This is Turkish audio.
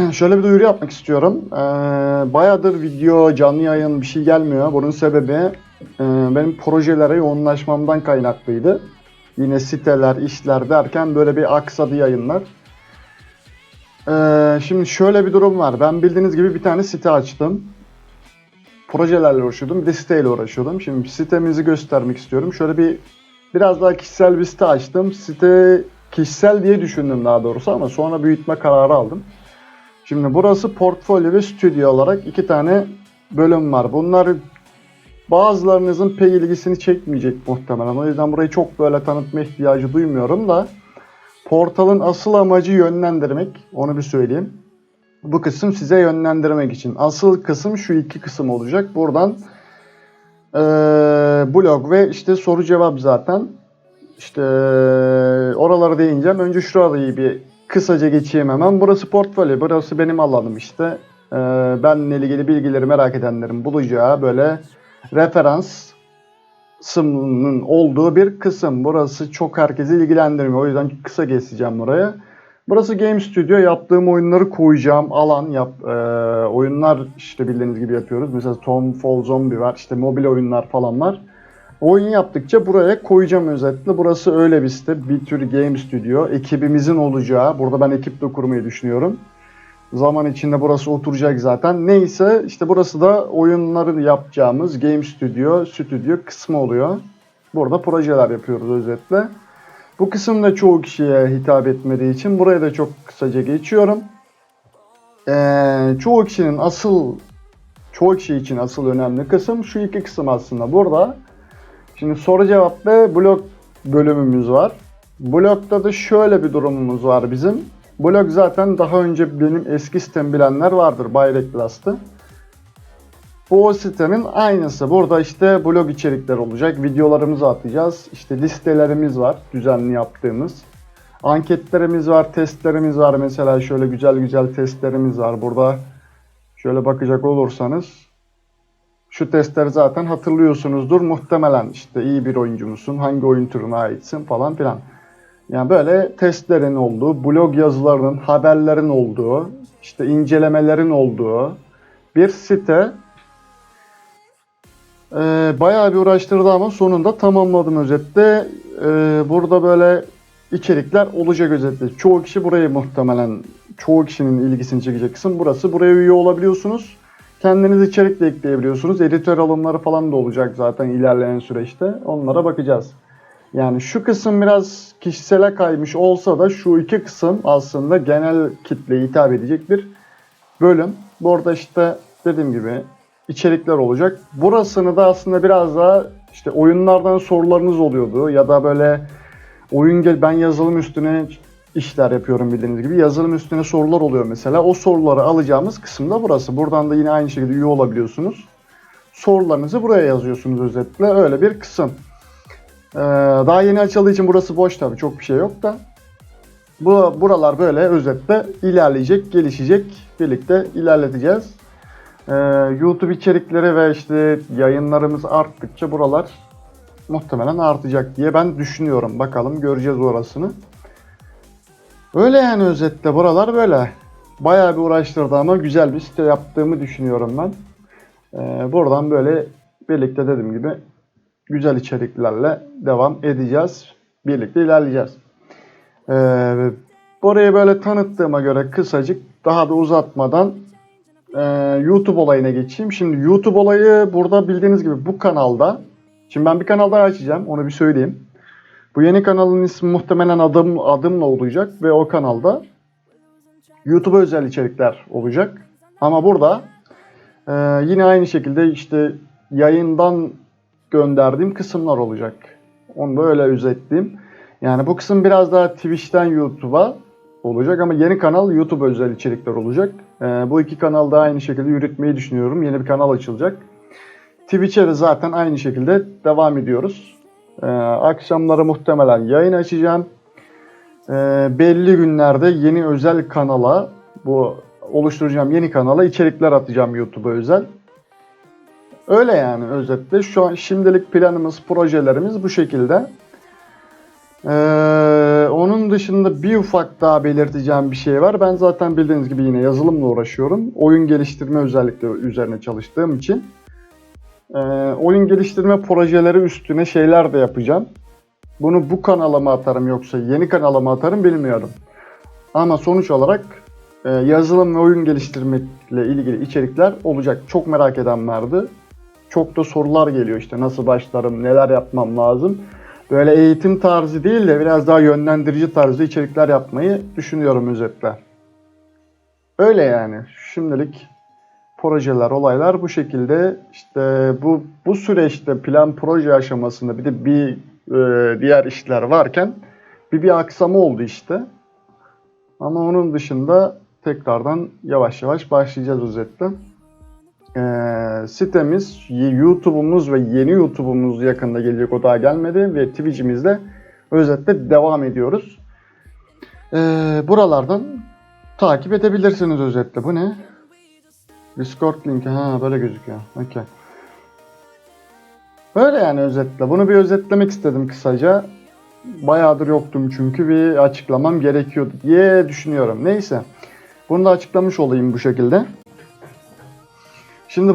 şöyle bir duyuru yapmak istiyorum. Ee, bayağıdır video, canlı yayın bir şey gelmiyor. Bunun sebebi e, benim projelere yoğunlaşmamdan kaynaklıydı. Yine siteler, işler derken böyle bir aksadı yayınlar. Ee, şimdi şöyle bir durum var. Ben bildiğiniz gibi bir tane site açtım. Projelerle uğraşıyordum. Bir de siteyle uğraşıyordum. Şimdi sitemizi göstermek istiyorum. Şöyle bir biraz daha kişisel bir site açtım. Site kişisel diye düşündüm daha doğrusu ama sonra büyütme kararı aldım. Şimdi burası portfolyo ve stüdyo olarak iki tane bölüm var. Bunlar bazılarınızın pek ilgisini çekmeyecek muhtemelen. O yüzden burayı çok böyle tanıtma ihtiyacı duymuyorum da portalın asıl amacı yönlendirmek. Onu bir söyleyeyim. Bu kısım size yönlendirmek için. Asıl kısım şu iki kısım olacak. Buradan eee, blog ve işte soru cevap zaten. İşte oraları değineceğim. Önce şurayı bir kısaca geçeyim hemen. Burası portfolyo. Burası benim alanım işte. Ee, benle ilgili bilgileri merak edenlerin bulacağı böyle referans kısmının olduğu bir kısım. Burası çok herkesi ilgilendirmiyor. O yüzden kısa geçeceğim buraya. Burası Game Studio. Yaptığım oyunları koyacağım alan. Yap, e, oyunlar işte bildiğiniz gibi yapıyoruz. Mesela Tom Fall Zombie var. İşte mobil oyunlar falan var. Oyun yaptıkça buraya koyacağım özetle. Burası öyle bir site. Bir tür Game Studio. Ekibimizin olacağı. Burada ben ekip de kurmayı düşünüyorum. Zaman içinde burası oturacak zaten. Neyse işte burası da oyunları yapacağımız Game Studio, stüdyo kısmı oluyor. Burada projeler yapıyoruz özetle. Bu kısım da çoğu kişiye hitap etmediği için buraya da çok kısaca geçiyorum. Ee, çoğu kişinin asıl çoğu kişi için asıl önemli kısım şu iki kısım aslında. Burada Şimdi soru cevap ve blog bölümümüz var. Blogda da şöyle bir durumumuz var bizim. Blog zaten daha önce benim eski sitem bilenler vardır Bayrak Blast'ı. Bu sitenin aynısı. Burada işte blog içerikler olacak. Videolarımızı atacağız. İşte listelerimiz var düzenli yaptığımız. Anketlerimiz var, testlerimiz var. Mesela şöyle güzel güzel testlerimiz var. Burada şöyle bakacak olursanız şu testleri zaten hatırlıyorsunuzdur. Muhtemelen işte iyi bir oyuncu musun, hangi oyun türüne aitsin falan filan. Yani böyle testlerin olduğu, blog yazılarının, haberlerin olduğu, işte incelemelerin olduğu bir site. Ee, bayağı bir uğraştırdı ama sonunda tamamladım özette. Ee, burada böyle içerikler olacak özetle. Çoğu kişi burayı muhtemelen, çoğu kişinin ilgisini çekecek kısım burası. Buraya üye olabiliyorsunuz. Kendiniz içerik de ekleyebiliyorsunuz. Editör alımları falan da olacak zaten ilerleyen süreçte. Onlara bakacağız. Yani şu kısım biraz kişisele kaymış olsa da şu iki kısım aslında genel kitleye hitap edecek bir bölüm. Bu arada işte dediğim gibi içerikler olacak. Burasını da aslında biraz daha işte oyunlardan sorularınız oluyordu ya da böyle oyun gel ben yazılım üstüne işler yapıyorum bildiğiniz gibi. Yazılım üstüne sorular oluyor mesela. O soruları alacağımız kısım da burası. Buradan da yine aynı şekilde üye olabiliyorsunuz. Sorularınızı buraya yazıyorsunuz özetle. Öyle bir kısım. Ee, daha yeni açıldığı için burası boş tabii. Çok bir şey yok da. Bu buralar böyle özetle ilerleyecek, gelişecek. Birlikte ilerleteceğiz. Ee, YouTube içerikleri ve işte yayınlarımız arttıkça buralar muhtemelen artacak diye ben düşünüyorum. Bakalım göreceğiz orasını. Öyle yani özetle buralar böyle. Bayağı bir uğraştırdı ama güzel bir site yaptığımı düşünüyorum ben. Ee, buradan böyle birlikte dediğim gibi güzel içeriklerle devam edeceğiz. Birlikte ilerleyeceğiz. Ee, burayı böyle tanıttığıma göre kısacık daha da uzatmadan e, YouTube olayına geçeyim. Şimdi YouTube olayı burada bildiğiniz gibi bu kanalda. Şimdi ben bir kanal daha açacağım. Onu bir söyleyeyim. Bu yeni kanalın ismi muhtemelen adım adımla olacak ve o kanalda YouTube'a özel içerikler olacak. Ama burada e, yine aynı şekilde işte yayından gönderdiğim kısımlar olacak. Onu da öyle özetleyeyim. Yani bu kısım biraz daha Twitch'ten YouTube'a olacak ama yeni kanal YouTube özel içerikler olacak. E, bu iki kanal da aynı şekilde yürütmeyi düşünüyorum. Yeni bir kanal açılacak. Twitch'e de zaten aynı şekilde devam ediyoruz. Ee, akşamları muhtemelen yayın açacağım. Ee, belli günlerde yeni özel kanala, bu oluşturacağım yeni kanala içerikler atacağım YouTube'a özel. Öyle yani özetle. Şu an şimdilik planımız, projelerimiz bu şekilde. Ee, onun dışında bir ufak daha belirteceğim bir şey var. Ben zaten bildiğiniz gibi yine yazılımla uğraşıyorum. Oyun geliştirme özellikle üzerine çalıştığım için. Ee, oyun geliştirme projeleri üstüne şeyler de yapacağım. Bunu bu kanala mı atarım yoksa yeni kanala mı atarım bilmiyorum. Ama sonuç olarak e, yazılım ve oyun geliştirmekle ilgili içerikler olacak. Çok merak eden vardı. Çok da sorular geliyor işte nasıl başlarım, neler yapmam lazım. Böyle eğitim tarzı değil de biraz daha yönlendirici tarzda içerikler yapmayı düşünüyorum özetle. Öyle yani. Şimdilik projeler, olaylar bu şekilde. İşte bu bu süreçte plan proje aşamasında bir de bir e, diğer işler varken bir bir aksama oldu işte. Ama onun dışında tekrardan yavaş yavaş başlayacağız özetle. Ee, sitemiz, YouTube'umuz ve yeni YouTube'umuz yakında gelecek. O daha gelmedi ve Twitch'imizde özetle devam ediyoruz. Ee, buralardan takip edebilirsiniz özetle. Bu ne? Discord linki ha böyle gözüküyor. Okey. Böyle yani özetle. Bunu bir özetlemek istedim kısaca. Bayağıdır yoktum çünkü bir açıklamam gerekiyordu diye düşünüyorum. Neyse. Bunu da açıklamış olayım bu şekilde. Şimdi bu